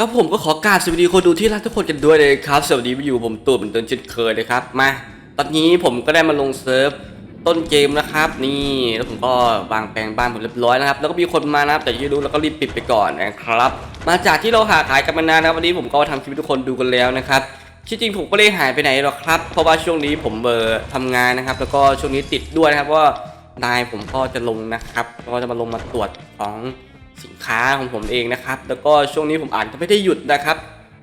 ก็ผมก็ขอกราบสวัสดีคนดูที่รักทุกคนกันด้วยเลยครับ สวัสดีอยู่ผมตูดเหมือนเดิมเช่นเคยเลยครับมาตอนนี้ผมก็ได้มาลงเซิร์ฟต้นเกมนะครับ นี่แล้วผมก็วางแปลงบ้านผมเรียบร้อยนะครับแล้วก็มีคนมานะครับแต่อยังรู้แล้วก็รีบปิดไปก่อนนะครับ มาจากที่เราหาขายกันมานานนะครับวันนี้ผมก็ทำคลิปให้ทุกคนดูกันแล้วนะครับที่จริงผมก็ไม่ได้หายไปไหนหรอกครับ เพราะว่าช่วงนี้ผมเบอร์ทำงานนะครับ แล้วก็ช่วงนี้ติดด้วยนะครับว่านายผมก็จะลงนะครับก็จะมาลงมาตรวจของ สินค้าของผมเองนะครับ แล้วก็ช่วงนี้ผมอ่านก็ไม่ได้หยุดนะครับ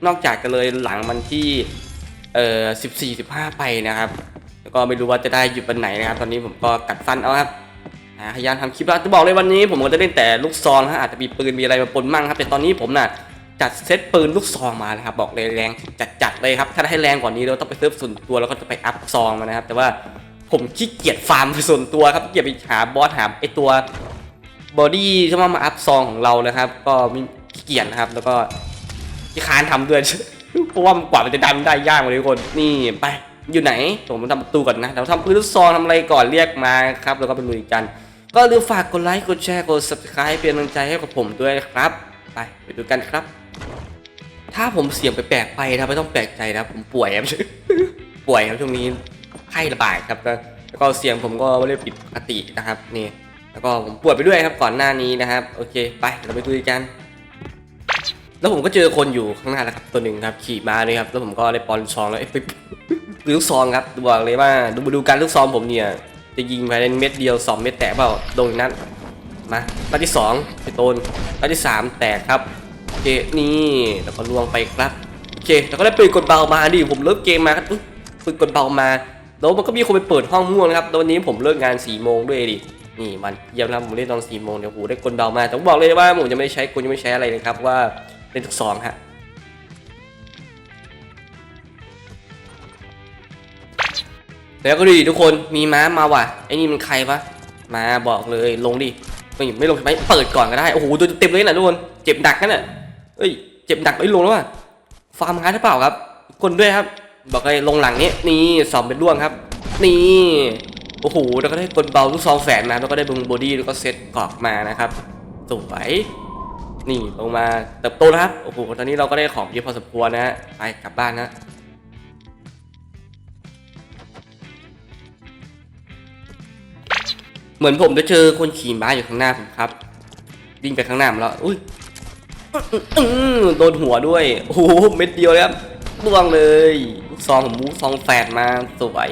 นอกจากจะเลยหลังวันที่เอ่อ14 15ไปนะครับ แล้วก็ไม่รู้ว่าจะได้หยุดวันไหนนะครับ ตอนนี้ผมก็กัดฟันเอาครับพยายามทำคลิปแล้วจะบอกเลยวันนี้ ผมก็จะเล่นแต่ลูกซองฮะอาจจะมีปืนมีอะไรมาปนมั่งครับ แต่ตอนนี้ผมน่ะจัดเซตปืนลูกซองมาเลยครับบอกเลยแรงจัดๆเลยครับ ถ้าให้แรงกว่านี้เราต้องไปเซิร์ฟส่วนตัวแล้วก็จะไปอัพซองมานะครับ แต่ว่าผมขี้เกียจฟาร์มส่วนตัวครับขี้เกียจไปหาบอสหาไอตัว บอดี้ที่ว่ามาอัพซองของเรานะครับ ก็ไมีขี้เกียจนะครับ แล้วก็ขี้ค้านทำด้วยเพราะว่ามันกว่ามันจะดันได้ยากเลยทุกคนนี่ไปอยู่ไหนผมมาทำประตูก่อนนะเดี๋ยวทำปืนลูกซองทำอะไรก่อนเรียกมาครับแล้วก็ไปลุยกัน ก็ลืมฝากกดไลค์กดแชร์กด subscribe เป็นกำลังใจให้กับผมด้วยครับ ไปไปดูกันครับ ถ้าผมเสียงไปแปลกไปนะไม่ต้องแปลกใจนะผมป่วยครับป่วยครับช่วงนี้ไข้ระบาดครับแล้วแล้วก็เสียงผมก็ไม่ได้ปิดปกตินะครับนี่ แล้วก็ผมปวยไปด้วยครับก่อนหน้านี้นะครับ โอเค ไปเราไปคุยกัน แล้วผมก็เจอคนอยู่ข้างหน้าแล้วครับตัวหนึ่งครับ ขี่มาเลยครับ แล้วผมก็ได้ปอนซองแล้วเอ้ยไปลูกซองครับบอกเลยว่าดูดูการลูกซองผมเนี่ยจะยิงภายในเม็ดเดียวสองเม็ดแตกเปล่าโดนอีกนัดมานัดที่สองไปโดนนัดที่สามแตกครับโอเคนี่แล้วก็ล่วงไปครับโอเคแล้วก็ได้ปืนกดเบามาดิผมเลิกเกมมาครับปืนกดเบามาแล้วมันก็มีคนไปเปิดห้องม่วงนะครับแล้ววันนี้ผมเลิกงาน4ี่โมงด้วยดิ นี่มันเยี่ยมนะผมเล่นตอน4ี่โมงเดี๋ยวโหได้กดเบามาแต่ผมบอกเลยว่าผมจะไม่ใช้กลจะไม่ใช้อะไรเลยครับว่าเล่นทุกสองฮะแล้วก็ดูดิทุกคนมีม้ามาว่ะไอ้นี่มันใครปะมาบอกเลยลงดิไม่ไม่ลงใช่ไหมเปิดก่อนก็ได้โอ้โหตัวเต็มเลยนะทุกคนเจ็บหนักนั่นน่ะเอ้ยเจ็บหนักไม่ลงแล้วว่ะฟาร์มงานหรือเปล่าครับ คนด้วยครับ บอกเลยลงหลังนี้นี่สอบเป็นร่วงครับ นี่ โอ้โหแล้วก็ได้กดเบาลูกซองแฝนมาแล้วก็ได้บึงบอดี้แล้วก็เซตกรอกมานะครับสวยนี่ลงมาเติบโตแล้วครับโอ้โหตอนนี้เราก็ได้ของเยอะพอสมควรนะฮะไปกลับบ้านนะเหมือนผมจะเจอคนขี่ม้าอยู่ข้างหน้าผมครับวิ่งไปข้างหน้ามาแล้วอุ้ยโดนหัวด้วย โอ้โหเม็ดเดียวเลยครับล่วงเลยลูกซองผมมูซองแฝดมาสวย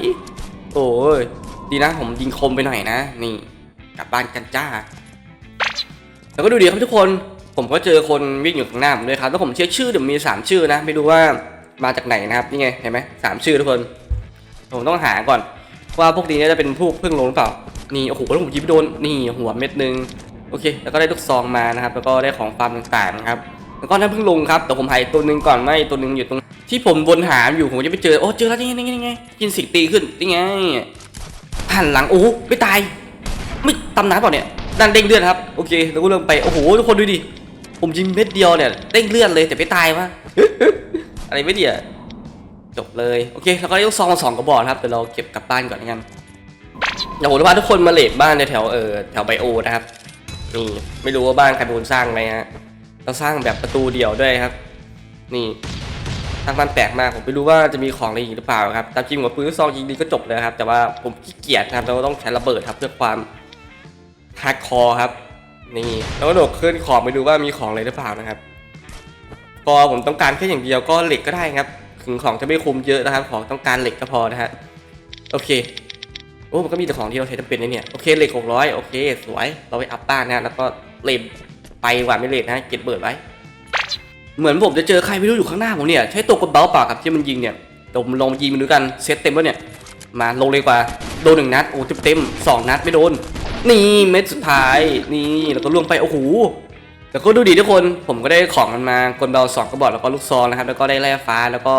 โอ้ย ดีนะผมยิงคมไปหน่อยนะ นี่กลับบ้านกันจ้า แล้วก็ดูดีครับทุกคน ผมก็เจอคนวิ่งอยู่ข้างหน้าผมด้วยครับ แล้วผมเช็คชื่อเดี๋ยวมีสามชื่อนะ ไม่รู้ว่ามาจากไหนนะครับ นี่ไงเห็นไหมสามชื่อทุกคน ผมต้องหาก่อน ว่าพวกนี้จะเป็นพวกเพิ่งลงหรือเปล่า นี่โอ้โหแล้วผมยิงไปโดน นี่หัวเม็ดหนึง โอเค แล้วก็ได้ลูกซองมานะครับ แล้วก็ได้ของฟาร์มต่างๆนะครับ แล้วก็นั่นเพิ่งลงครับ แต่ผมหายตัวหนึ่งก่อนไม่ตัวหนึ่งอยู่ตรงที่ผมวนหาอยู่ผมจะไปเจอ โอ้เจอแล้วนี่ไงนี่ไงกินสิตีขึ้นนี่ไง หันหลังโอ้ไม่ตาย ไม่ตำน้ำเปล่าเนี่ยดันเด้งเลือดครับโอเคแล้วก็เริ่มไปโอ้โหทุกคนดูดิผมยิงเม็ดเดียวเนี่ยเด้งเลือดเลยแต่ไม่ตายวะอะไรไม่ดีอะจบเลยโอเคแล้วก็ได้ลูกซองมาสองกระบอกนะครับเดี๋ยวเราเก็บกลับบ้านก่อนแล้วกันเดี๋ยวผมจะพาทุกคนมาเลดบ้านในแถวเออแถวไบโอนะครับนี่ไม่รู้ว่าบ้านใครเป็นคนสร้างไหมฮะต้องสร้างแบบประตูเดียวด้วยครับ นี่ สร้างบ้านแปลกมากผมไม่รู้ว่าจะมีของอะไรอีกหรือเปล่าครับตามจริงหัวปืนลูกซองยิงดีก็จบเลยครับแต่ว่าผมขี้เกียจครับเราต้องใช้ระเบิดครับเพื่อความฮาร์ดคอร์ครับนี่แล้วก็โดดขึ้นขอบไปดูว่ามีของอะไรหรือเปล่านะครับก็ผมต้องการแค่อย่างเดียวก็เหล็กก็ได้ครับถึงของจะไม่คุ้มเยอะนะครับ ของต้องการเหล็กก็พอนะฮะโอเคโอ้มันก็มีแต่ของที่เราใช้จำเป็นนะเนี่ยโอเคเหล็กหกร้อยโอเค สวยเราไปอัพบ้านนะแล้วก็เลมไปกว่าไม่เลทนะเก็บเบิร์ดไว้ เหมือนผมจะเจอใครไม่รู้อยู่ข้างหน้าผมเนี่ย ใช้ตัวกดเบลปล่าครับที่มันยิงเนี่ยเดี๋ยวผมลองยิงมันดูกันเซตเต็มแล้วเนี่ย มาลงเลยกว่า โดนหนึ่งนัดโอ้เต็มเต็มๆสองนัดไม่โดน นี่เม็ดสุดท้ายนี่แล้วก็ล่วงไปโอ้โหแล้วก็ดูดีทุกคนผมก็ได้ของมันมากลเบลสองกระบอกแล้วก็ลูกซองนะครับแล้วก็ได้แร่ฟ้าแล้วก็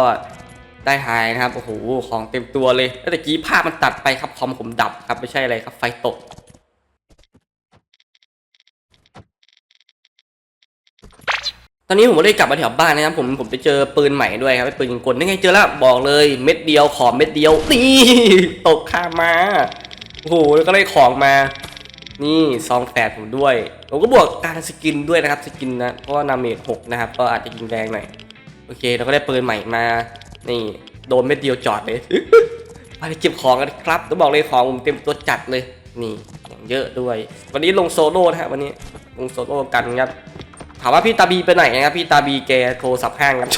ได้ไฮนะครับโอ้โหของเต็มตัวเลยแล้วแต่กี้ภาพมันตัดไปครับคอมผมดับครับไม่ใช่อะไรครับไฟตก อนนี้ผมก็ได้กลับมาแถวบ้านนะครับผมผมไปเจอปืนใหม่ด้วยครับเป็นปืนยิงกลนี่ไงเจอแล้วบอกเลยเม็ดเดียวขอเม็ดเดียวนี่ตกข้ามมาโอ้โหแล้วก็ได้ของมา นี่ซองแฝดผมด้วยผมก็บวกการสกินด้วยนะครับสกินนะเพราะว่านาเมจหกนะครับก็อาจจะยิงแรงหน่อยโอเคเราก็ได้ปืนใหม่มา นี่โดนเม็ดเดียวจอดเลยไปเก็บของกันครับต้องบอกเลยของผมเต็มตัวจัดเลยนี่อย่างเยอะด้วย วันนี้ลงโซโล่นะฮะวันนี้ลงโซโล่กันครับ ถามว่าพี่ตาบีไปไหนนะครับพี่ตาบีแกโทรศัพท์ห้างครับ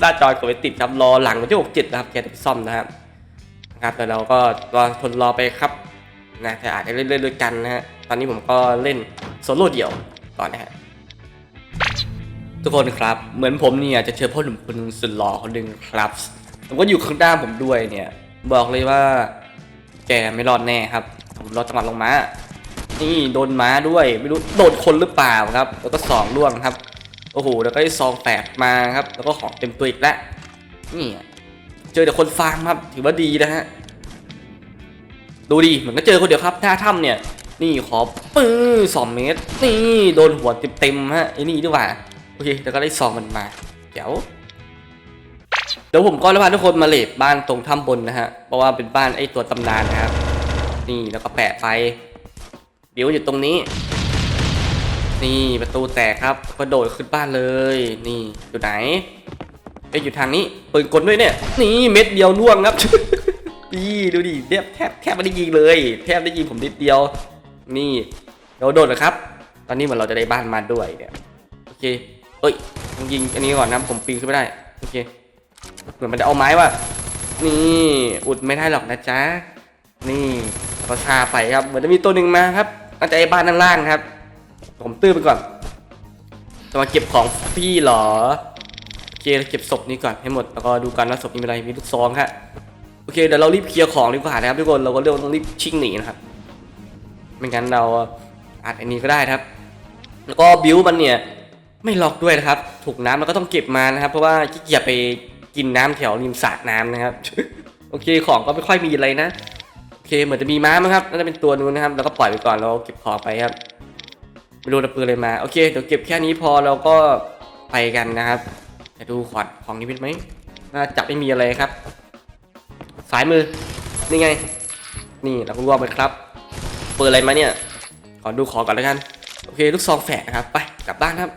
หน้าจอยกดไปติดครับรอหลังวันที่หกเจ็ดนะครับแกจะไปซ่อมนะครับนะครับแต่เราก็รอทนรอไปครับนะแต่อาจจะเล่นเล่นด้วยกันนะฮะตอนนี้ผมก็เล่นโซโล่เดี่ยวก่อนนะฮะทุกคนครับ เหมือนผมเนี่ยจะเจอพ่อหนุ่มคนหนึงสุดหล่อคนหนึ่งครับผมก็อยู่ข้างหน้าผมด้วยเนี่ย บอกเลยว่า แกไม่รอดแน่ครับผมรอจังหวะลงมา นี่โดนม้าด้วยไม่รู้โดนคนหรือเปล่าครับ แล้วก็สองล่วงครับโอ้โหแล้วก็ได้ซองแฝดมาครับ แล้วก็ของเต็มตัวอีกแล้วนี่เจอแต่คนฟาร์มครับถือว่าดีนะฮะดูดีเหมือนก็เจอคนเดียวครับหน้าถ้ำเนี่ย นี่ขอปื้อสองเมตร นี่โดนหัวเต็มๆฮะไอ้นี่ดีกว่าโอเคแล้วก็ได้ซองมันมาเดี๋ยวเดี๋ยวผมก็จะพาทุกคนมาเลดบ้านตรงถ้ำบนนะฮะเพราะว่าเป็นบ้านไอ้ตัวตำนานนะครับนี่แล้วก็แปะไฟ เดี๋ยวอยู่ตรงนี้ นี่ประตูแตกครับกระโดดขึ้นบ้านเลย นี่อยู่ไหนไปอยู่ทางนี้ปืนกลด้วยเนี่ย นี่เม็ดเดียวล่วงครับนี่ดูดิแทบแทบแทบไม่ได้ยิงเลย แทบได้ยิงผมนิดเดียว นี่เราโดดนะครับ ตอนนี้เหมือนเราจะได้บ้านมาด้วยเนี่ยโอเคเอ้ยต้องยิงอันนี้ก่อนนะผมปีนขึ้นไม่ได้โอเคเหมือนมันจะเอาไม้ว่ะนี่อุดไม่ได้หรอกนะจ๊ะนี่ก็ชาไปครับเหมือนจะมีตัวหนึ่งมาครับ น่าจะไอ้บ้านด้านล่างครับ ผมตื้อไปก่อน จะมาเก็บของพี่เหรอโอเคเก็บศพนี้ก่อนให้หมด แล้วก็ดูกันว่าศพนี้มีอะไร มีลูกซองครับโอเคเดี๋ยวเรารีบเคลียร์ของดีกว่านะครับทุกคน เราก็เรียกว่าต้องรีบชิ่งหนีนะครับ ไม่งั้นเราอาจอันนี้ก็ได้ครับ แล้วก็บิวมันเนี่ยไม่ล็อกด้วยนะครับ ถูกน้ำเราก็ต้องเก็บมานะครับ เพราะว่าขี้เกียจไปกินน้ำแถวริมสระน้ำนะครับ โอเคของก็ไม่ค่อยมีอะไรนะ เคเหมือนจะมีม้ามั้งครับน่าจะเป็นตัวนู้นนะครับแล้วก็ปล่อยไปก่อนเราเก็บของไปครับไม่รู้ระปืนอะไรมาโอเคเดี๋ยวเก็บแค่นี้พอเราก็ไปกันนะครับจะดูขอดของนี้เป็นไหมน่าจับไม่มีอะไรครับ สายมือนี่ไง นี่เราก็รวมไปครับ เปืนอะไรมาเนี่ยขอดูของก่อนแล้วกัน โอเค ลูกซองแฝดนะครับ ไปกลับบ้านครับ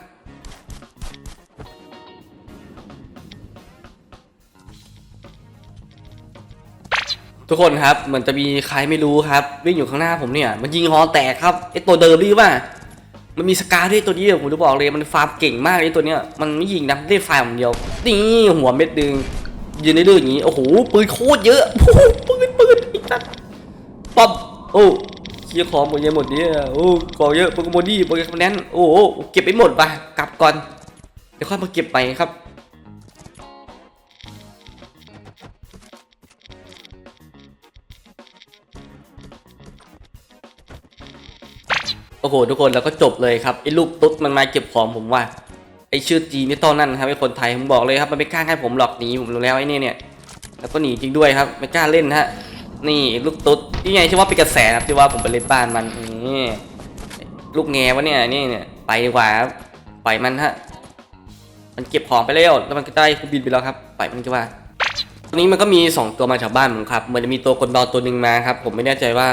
ทุกคนครับเหมือนจะมีใครไม่รู้ครับวิ่งอยู่ข้างหน้าผมเนี่ย มันยิงฮอแตกครับไอตัวเดิมรีว่ามันมีสกาด้วยตัวนี้ผมจะบอกเลยมันฟาร์มเก่งมากเลยตัวเนี้ยมันไม่ยิงนะได้ไฟล์อย่างเดียวนี่หัวเม็ดดึงยืนในเรื่องอย่างนี้โอ้โหปืนโคตรเยอะโอ้โหปืนปืนอีกนัดปั๊บโอ้เคียของหมดเยังหมดเนี่ยโอ้ของเยอะโปเกมอนดี้โปเกมอนแนนโอ้เก็บไปหมดไปกลับก่อนเดี๋ยวค่อยมาเก็บไปครับ โอ้โหทุกคนแล้วก็จบเลยครับไอ้ลูกตุ๊ดมันมาเก็บของผมว่าไอ้ชื่อจีนี่ต้นนั่นครับไอ้คนไทยผมบอกเลยครับมันไม่กล้าให้ผมหลอกหนีผมรู้แล้วไอ้เนี่ยเนี่ยแล้วก็หนีจริงด้วยครับไม่กล้าเล่นฮะนี่ลูกตุ๊ดนี่ไงที่ว่าเป็นกระแสนะครับที่ว่าผมไปเล่นบ้านมันนี่ลูกแงวะเนี่ยนี่เนี่ยไปดีกว่าครับปล่อยมันฮะมันเก็บของไปแล้วแล้วมันก็ได้บินไปแล้วครับปล่อยมันดีกว่าตรงนี้มันก็มีสองตัวมาจากบ้านผมครับเหมือนจะมีตัวคนเบาตัวหนึ่งมาครับผมไม่แน่ใจว่า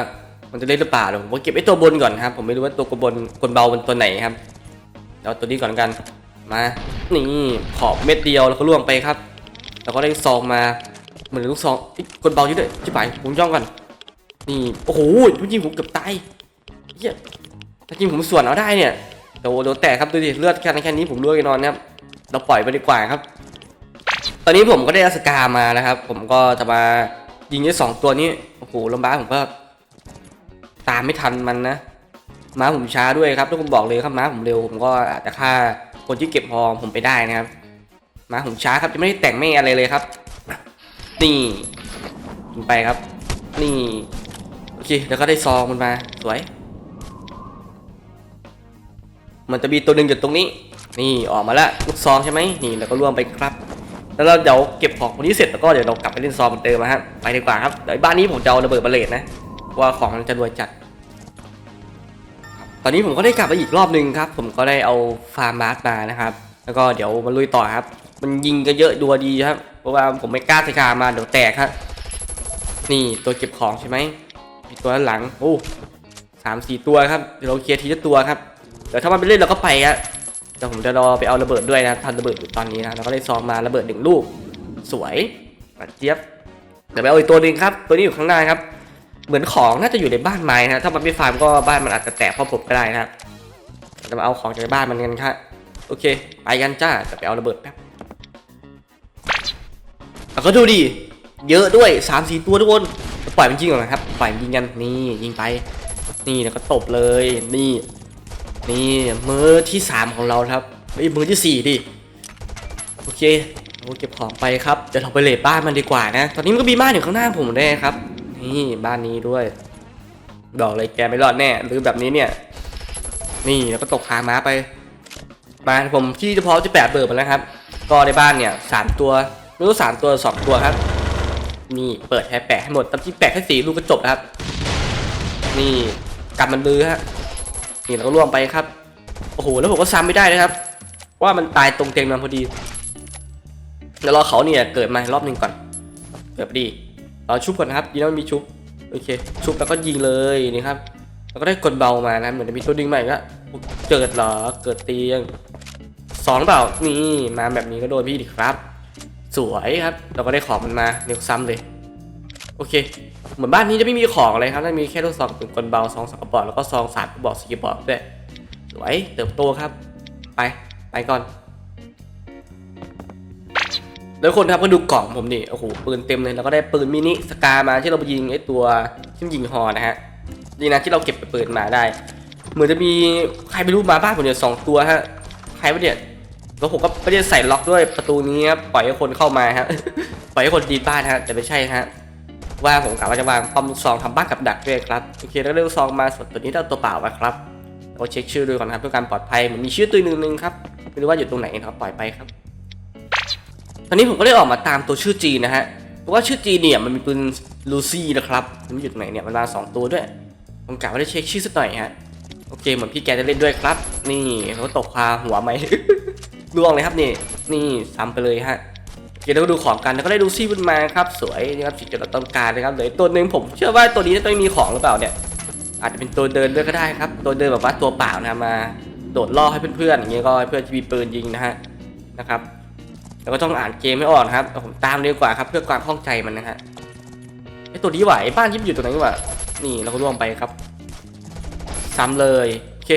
มันจะเล่นหรือเปล่าเดี๋ยวผมก็เก็บไอ้ตัวบนก่อนครับ ผมไม่รู้ว่าตัวกบนคนเบาเป็นตัวไหนครับเดี๋ยวตัวนี้ก่อนกันมานี่ขอบเม็ดเดียวแล้วก็ล่วงไปครับ แล้วก็ได้ซองมาเหมือนลูกซองเอ้คนเบาอยู่ด้วยชิบหายผมย่องก่อนนี่โอ้โหจริงผมเกือบตายเฮียถ้าจริงผมส่วนเอาได้เนี่ยเดี๋ยวเดี๋ยวแตกครับดูดิเลือดแค่ในแค่นี้ผมรู้แน่นอนนะครับเราปล่อยไปดีกว่าครับ ตอนนี้ผมก็ได้อัสกามานะครับ ผมก็จะมายิงไอ้สองตัวนี้โอ้โหลำบากผมก็ ตามไม่ทันมันนะม้าผมช้าด้วยครับทุกคนบอกเลยครับม้าผมเร็วผมก็อาจจะฆ่าคนที่เก็บพองผมไปได้นะครับม้าผมช้าครับจะไม่ได้แต่งไม่อะไรเลยครับ นี่ยิงไปครับ นี่โอเคแล้วก็ได้ซองมันมาสวย มันจะมีตัวหนึ่งอยู่ตรงนี้ นี่ออกมาแล้วลูกซองใช่ไหมนี่แล้วก็ร่วมไปครับ แล้วเราเดี๋ยวเก็บของคนนี้เสร็จแล้วก็เดี๋ยวเรากลับไปเล่นซองเหมือนเดิมนะฮะไปดีกว่าครับเดี๋ยวบ้านนี้ผมจะเอาระเบิดบาเลตนะ ว่าของมันจะรวยจัด ตอนนี้ผมก็ได้กลับมาอีกรอบหนึ่งครับ ผมก็ได้เอาฟาร์มมาร์สมานะครับ แล้วก็เดี๋ยวมาลุยต่อครับ มันยิงก็เยอะดัวดีครับ เพราะว่าผมไม่กล้าใส่กามาเดี๋ยวแตกครับนี่ตัวเก็บของใช่ไหมมีตัวด้านหลังโอ้สามสี่ตัวครับเดี๋ยวเราเคลียร์ทีละตัวครับเดี๋ยวถ้ามันไปเล่นเราก็ไปฮะเดี๋ยวผมจะรอไปเอาระเบิดด้วยนะทำระเบิดอยู่ตอนนี้นะเราก็ได้ซองมาระเบิดหนึ่งลูกสวยหวานเจี๊ยบเดี๋ยวไปเอาอีกตัวหนึ่งครับ ตัวนี้อยู่ข้างหน้าครับ เหมือนของน่าจะอยู่ในบ้านไม้นะถ้ามันไม่ฟาร์มก็บ้านมันอาจจะแตกเพราะผมก็ได้นะครับเราจะมาเอาของจากบ้านมันกันครับโอเค ไปกันจ้าจะไปเอาระเบิดแป๊บแล้วก็ดูดิเยอะด้วยสามสี่ตัวทุกคนปล่อยมันยิงก่อนนะครับปล่อยมันยิงกันนี่ยิงไป นี่แล้วก็ตบเลยนี่นี่มือที่สามของเราครับไอ้มือที่สี่ดิโอเคเราเก็บของไปครับเดี๋ยวเราไปเลทบ้านมันดีกว่านะ ตอนนี้มันก็มีบ้านอยู่ข้างหน้าผมด้วยครับ นี่บ้านนี้ด้วย บอกเลยแกไม่รอดแน่หรือแบบนี้เนี่ย นี่แล้วก็ตกคาม้าไป มาผมที่เฉพาะจะแปดเบิร์ดมาแล้วครับ ก็ในบ้านเนี่ยสามตัวไม่รู้สามตัวสองตัวครับ นี่เปิดแค่แปะให้หมดตามที่แปะแค่สี่ลูกก็จบครับ นี่กำมันลือฮะนี่เราก็ล่วงไปครับโอ้โหแล้วผมก็ซ้ำไม่ได้นะครับ ว่ามันตายตรงเตียงมันพอดีเดี๋ยวรอเขาเนี่ยเกิดมารอบหนึ่งก่อนเกิดพอดี เราชุบก่อนนะครับยิงแล้วมันมีชุบโอเค ชุบแล้วก็ยิงเลยนี่ครับแล้วก็ได้กดเบามานะเหมือนจะมีตัวดึงใหม่ก็เกิดเหรอเกิดเตียงสองเปล่านี่มาแบบนี้ก็โดนพี่ดิครับ สวยครับ เราก็ได้ของมันมาเดี๋ยวซ้ำเลย โอเค เหมือนบ้านนี้จะไม่มีของอะไรครับจะมีแค่ลูกซองปืนกลเบาซองสองกระบอกแล้วก็ซองสามกระบอกสี่กระบอกด้วยสวยเติบโตครับ ไปไปก่อน แล้วคนครับก็ดูกล่องผมดิโอ้โหปืนเต็มเลยแล้วก็ได้ปืนมินิสกามาที่เราไปยิงไอ้ตัวที่มันยิงฮอนะฮะนี่นะที่เราเก็บไปปืนมาได้ เหมือนจะมีใครไม่รู้มาบ้านผมเนี่ยสองตัวฮะใครวะเนี่ยแล้วผมก็ไม่ได้ใส่ล็อกด้วยประตูนี้ครับปล่อยให้คนเข้ามาฮะปล่อยให้คนดีบ้านฮะแต่ไม่ใช่ฮะว่าผมกะว่าจะวางป้อมซองทำบ้านกับดักด้วยครับโอเคแล้วเรื่องซองมาส่วนตัวนี้เราตัวเปล่าไว้ครับเราเช็คชื่อด้วยก่อนครับเพื่อการปลอดภัยเหมือนมีชื่อตัวหนึ่งครับไม่รู้ว่าอยู่ตรงไหนนะครับปล่อยไปครับ ตอนนี้ผมก็ได้ออกมาตามตัวชื่อจีนะฮะ เพราะว่าชื่อจีเนี่ยมันมีปืนลูซี่นะครับ มันอยู่ตรงไหนเนี่ย มันมาสองตัวด้วย ผมกะว่าได้เช็คชื่อสักหน่อยฮะ โอเคเหมือนพี่แกจะเล่นด้วยครับ นี่เขาตกคาหัวไหมล่วงเลยครับนี่ นี่ซ้ำไปเลยฮะเคแล้วก็ดูของกันแล้วก็ได้ดูซี่ขึ้นมาครับ สวยนะครับสิ่งที่เราต้องการนะครับเลยตัวหนึ่งผมเชื่อว่าตัวนี้น่าจะไม่มีของหรือเปล่าเนี่ย อาจจะเป็นตัวเดินด้วยก็ได้ครับ ตัวเดินแบบว่าตัวเปล่านะมา โดดล่อให้เพื่อนๆอย่างเงี้ยก็ให้เพื่อนจะมีปืนยิงนะฮะนะครับ แล้วก็ต้องอ่านเกมให้ออกนะครับผมตามดีกว่าครับเพื่อความคล่องใจมันนะฮะไอตัวนี้ไหวบ้านที่อยู่ตรงไหนวะนี่เราก็ล่วงไปครับซ้ำเลยโอเค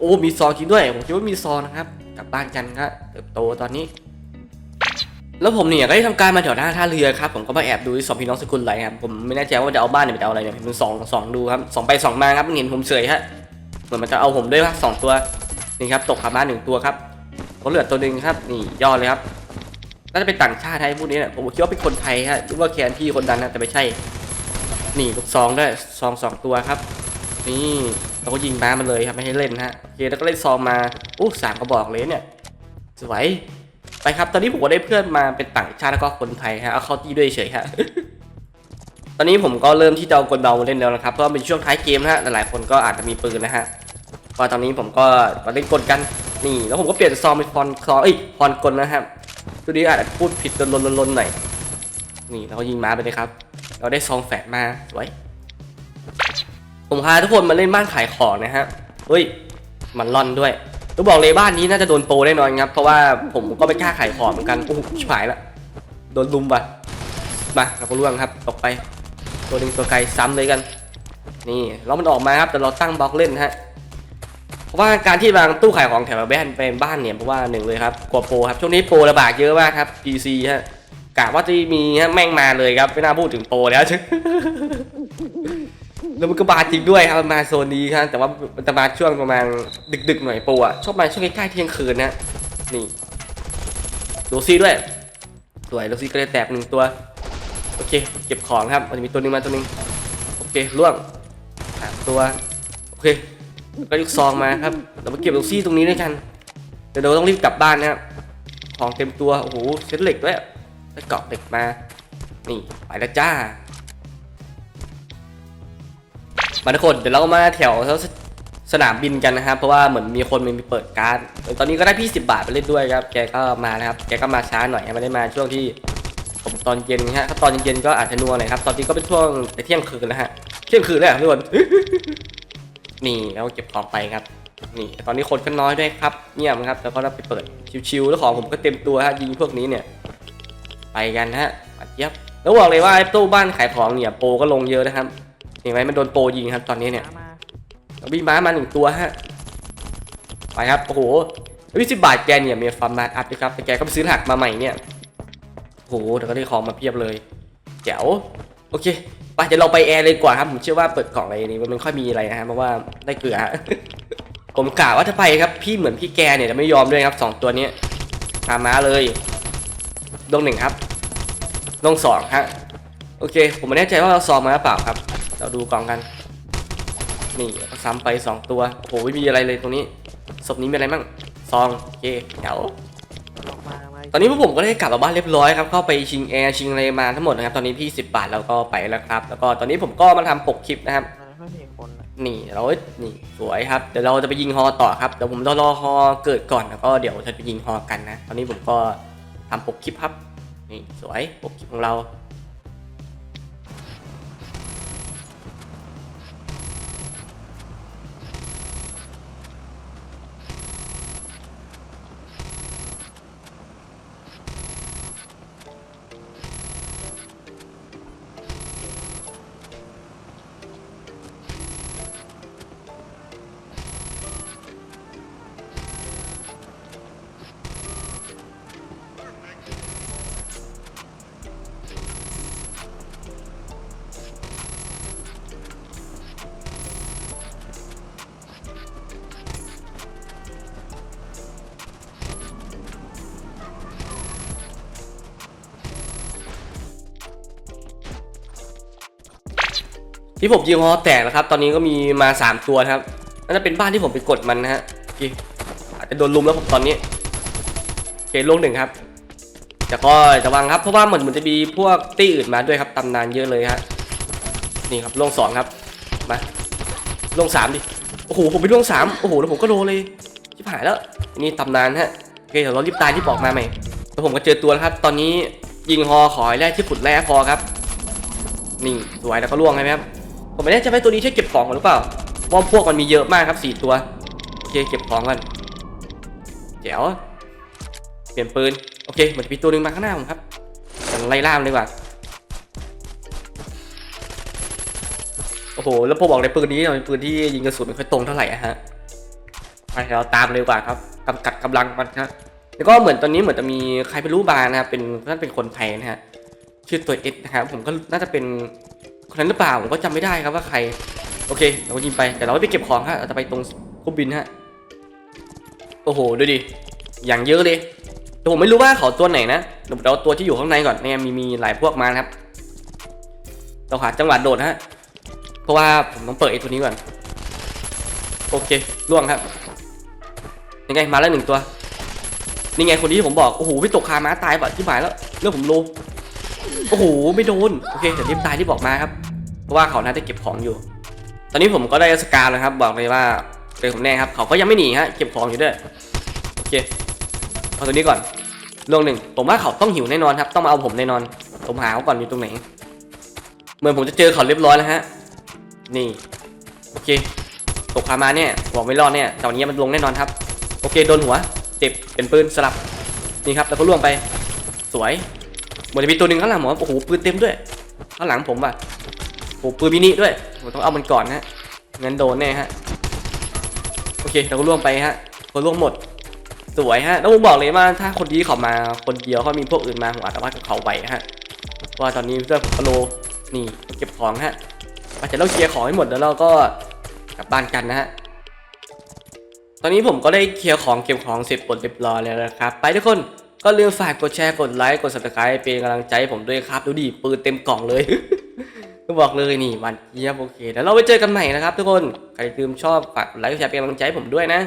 โอ้มีซองจริงด้วยผมคิดว่ามีซองนะครับกลับบ้านกันครับเติบโตตอนนี้ แล้วผมเนี่ยก็ได้ทำการมาแถวหน้าท่าเรือครับผมก็มาแอบดูสองพี่น้องสกุลไหลครับผมไม่แน่ใจว่าจะเอาบ้านเนี่ยไปเอาอะไรเนี่ยผมสองสองดูครับสองไปสองมาครับมันเห็นผมเฉยฮะเหมือนมันจะเอาผมด้วยครับสองตัวนี่ครับตกขาบ้าหนึ่งตัวครับก็เหลือตัวหนึ่งครับนี่ยอดเลยครับ น่าจะเป็นต่างชาติไทยพวกนี้เนี่ยผมคิดว่าเป็นคนไทยฮะหรือว่าแคนพี่คนดันนะแต่ไม่ใช่ นี่ลูกซองด้วยซองสองตัวครับ นี่เราก็ยิงม้ามันเลยครับไม่ให้เล่นฮะโอเคแล้วก็เล่นซองมาอู้สามกระบอกเลยเนี่ยสวยไปครับ ตอนนี้ผมก็ได้เพื่อนมาเป็นต่างชาติแล้วก็คนไทยฮะเอาเข้าที่ด้วยเฉยฮะตอนนี้ผมก็เริ่มที่จะเอากลเบาเล่นแล้วนะครับเพราะว่าเป็นช่วงท้ายเกมนะฮะหลายๆคนก็อาจจะมีปืนนะฮะก็ตอนนี้ผมก็มาเล่นกลกันนี่แล้วผมก็เปลี่ยนซองเป็นฟอนซองเอ้ยฟอนกลนะครับ ตัวนี้อาจจะพูดผิดลนๆๆๆหน่อย นี่เราก็ยิงม้าไปเลยครับ เราได้ซองแฝดมาสวยผมพาทุกคนมาเล่นบ้านขายของนะฮะ เฮ้ย มันร่อนด้วยต้องบอกเลยบ้านนี้น่าจะโดนโปรแน่นอนครับ เพราะว่าผมก็ไม่กล้าขายของเหมือนกัน โอ้โหชิบหายละ โดนลุมว่ะ มาเราก็ล่วงครับตกไป ตัวหนึ่งตัวไกลซ้ำเลยกัน นี่แล้วมันออกมาครับ แต่เราตั้งบล็อกเล่นฮะ เพราะว่าการที่วางตู้ขายของแถวบ้านเป็นบ้านเนี่ยเพราะว่าหนึ่งเลยครับกลัวโปรครับช่วงนี้โปรระบาดเยอะมากครับ PC ฮะกะว่าจะมีฮะแม่งมาเลยครับไม่น่าพูดถึงโปรแล้วแล้วมันก็บาดจริงด้วยครับมาโซนนี้ครับแต่ว่ามันจะมาช่วงประมาณดึกๆหน่อยโปรอะชอบมาช่วงใกล้ๆเที่ยงคืนนะนี่ลูซี่ด้วยสวยลูซี่ก็ได้แตกหนึ่งตัวโอเค เก็บของครับมันจะมีตัวหนึงมาตัวหนึงโอเคล่วงสาตัวโอเค ก็ยุกซองมาครับเรามาเก็บลูซี่ตรงนี้ด้วยกันเดี๋ยวเราต้องรีบกลับบ้านนะครับของเต็มตัวโอ้โหเซ็ตเหล็กด้วยได้เกาะเหล็กมานี่ไปแล้วจ้ามาทุกคนเดี๋ยวเรามาแถวสนามบินกันนะครับ เพราะว่าเหมือนมีคนมันมีเปิดการ์ดตอนนี้ก็ได้พี่สิบาทไปเล่นด้วยครับ แกก็มานะครับ แกก็มาช้าหน่อยไม่ได้มาช่วงที่ผมตอนเย็นนะฮะถ้าตอนเย็นก็อาจจะนัวหน่อยครับ ตอนนี้ก็เป็นช่วงเที่ยงคืนนะฮะ เที่ยงคืนแล้วทุกคน นี่แล้วเก็บของไปครับนี่ตอนนี้คนก็น้อยด้วยครับเงียบครับแล้วก็เราไปเปิดชิวๆแล้วของผมก็เต็มตัวฮะยิงพวกนี้เนี่ยไปกันฮะปัดเย็บแล้วบอกเลยว่าไอ้ตู้บ้านขายของเนี่ยโปรก็ลงเยอะนะครับเห็นไหมมันโดนโปรยิงครับ ตอนนี้เนี่ยมาแล้วมีม้ามาหนึ่งตัวฮะไปครับโอ้โหวิสิบบาทแกเนี่ยมีฟาร์มมาอัพนะครับแต่แกก็ไปซื้อหักมาใหม่เนี่ยโอ้โหแต่ก็ได้ของมาเพียบเลยแจ๋วโอเค ไปเดี๋ยวเราไปแอร์เลยกว่าครับผมเชื่อว่าเปิดกล่องอะไรนี้มันไม่ค่อยมีอะไรนะฮะเพราะว่าได้เกลือฮะผมกะว่าจะไปครับพี่เหมือนพี่แกเนี่ยจะไม่ยอมด้วยครับสองตัวนี้ตามมาเลยลงหนึ่งครับลงสองฮะโอเค ผมไม่แน่ใจว่าเราซองมาหรือเปล่าครับ เราดูกล่องกัน นี่ซ้ำไปสองตัวโอ้โหไม่มีอะไรเลยตรงนี้ศพนี้มีอะไรมั่งซองโอเคเดี๋ยว ตอนนี้พวกผมก็ได้กลับมาบ้านเรียบร้อยครับเข้าไปชิงแอร์ชิงอะไรมาทั้งหมดนะครับตอนนี้พี่10บาทแล้วก็ไปแล้วครับ แล้วก็ตอนนี้ผมก็มาทำปกคลิปนะครับไม่มีคนอะนี่เรานี่สวยครับเดี๋ยวเราจะไปยิงฮอต่อครับเดี๋ยวผมจะรอฮอเกิดก่อนแล้วก็เดี๋ยวจะไปยิงฮอกันนะ ตอนนี้ผมก็ทำปกคลิปครับนี่สวยปกคลิปของเรา ที่ผมยิงฮอแตกแล้วครับ ตอนนี้ก็มีมา 3 ตัวครับน่าจะเป็นบ้านที่ผมไปกดมันนะฮะอเคอาจจะโดนลุมแล้วผมตอนนี้โอเคลงหนึ่งครับแต่ก็ระวังครับเพราะว่าเหมือนมันจะมีพวกตี้อื่นมาด้วยครับตำนานเยอะเลยฮะนี่ครับลงสองครับมาลงสามดิโอ้โหผมไปลงสามโอ้โหแล้วผมก็โดนเลยชิบหายแล้วนี่ตำนานฮะโอเคเดี๋ยวเรารีบตายที่บอกมาใหม่แล้วผมก็เจอตัวแล้วครับ ตอนนี้ยิงฮอขอให้ได้ที่ขุดแร่พอครับนี่สวยแล้วก็ล่วงใช่ไหมครับ ผมไม่แน่ใจว่าตัวนี้ใช่เก็บของหรือเปล่าเพราพวกมันมีเยอะมากครับสี่ตัว โอเคเก็บของกันเดี๋ยวเปลี่ยนปืน โอเคมือนมีตัวหนึงมาข้างหน้าผมครับไล่ล่ามเลยกว่าโอ้โห แล้วผมบอกเลยปืนนี้เป็นปืนที่ยิงกระสุนไม่ค่อยตรงเท่าไหร่อะฮะไปเราตามเลยกว่าครับกำกัดกำลังมันครับแล้วก็เหมือนตอนนี้เหมือนจะมีใครไม่รู้บานะครับเป็นนั่นเป็นคนไทยนะฮะชื่อตัวเอสนะครับผมก็น่าจะเป็น คนนั้นหรือเปล่าผมก็จำไม่ได้ครับว่าใคร โอเค เราก็ยิงไปแต่เราไม่ไปเก็บของครับเราจะไปตรงเครื่องบินฮะโอ้โหดูดิอย่างเยอะเลยแต่ผมไม่รู้ว่าเขาตัวไหนนะเดี๋ยวเราตัวที่อยู่ข้างในก่อนเนี่ยมีมีหลายพวกมาครับ เราหาจังหวะโดดฮะเพราะว่าผมต้องเปิดไอ้ตัวนี้ก่อนโอเคล่วงครับยังไงมาแล้วหนึ่งตัวนี่ไงคนที่ผมบอกโอ้โหไปตกคาม้าตายป่ะที่หมายแล้วเรื่องผมโล โอ้โหไม่โดนโอเคเดี๋ยวรีบตายที่บอกมาครับ เพราะว่าเขาน่าจะเก็บของอยู่ ตอนนี้ผมก็ได้สกาแล้วครับ บอกเลยว่าเป็นผมแน่ครับ เขาก็ยังไม่หนีฮะเก็บของอยู่ด้วยโอเคเอาตัวนี้ก่อนลงหนึ่งผมว่าเขาต้องหิวแน่นอนครับ ต้องมาเอาผมแน่นอน ผมหาเขาก่อนอยู่ตรงไหน เหมือนผมจะเจอเขาเรียบร้อยแล้วฮะ นี่ โอเค ตกพามาเนี่ยบอกไม่รอดเนี่ยแต่วันนี้มันลงแน่นอนครับ โอเค โดนหัว เจ็บ เป็นปืนสลับ นี่ครับ แล้วก็ล่วงไป สวย เหมือนจะมีตัวหนึ่งข้างหลังผมว่าโอ้โหปืนเต็มด้วยข้างหลังผมอะโอ้โหปืนมินิด้วยผมต้องเอามันก่อนฮะงั้นโดนแน่ฮะโอเคเราก็ล่วงไปฮะก็ล่วงหมดสวยฮะแล้วผมบอกเลยว่าถ้าคนนี้เขามาคนเดียวเขามีพวกอื่นมาผมอาจจะว่ากับเขาไหวฮะว่าตอนนี้เพื่อนผมกโลนี่เก็บของฮะอาจจะเราเคลียร์ของให้หมดแล้วเราก็กลับบ้านกันนะฮะตอนนี้ผมก็ได้เคลียร์ของเก็บของเสร็จหมดเรียบร้อยแล้วนะครับ ไปทุกคน ก็ลืมฝากกดแชร์กดไลค์กด subscribe เป็นกำลังใจให้ผมด้วยครับ ดูดิปืนเต็มกล่องเลย ก็บอกเลยนี่มันเยี่ยมโอเค แล้วเราไปเจอกันใหม่นะครับทุกคน ใครลืมชอบฝากไลค์กดแชร์เป็นกำลังใจให้ผมด้วยนะ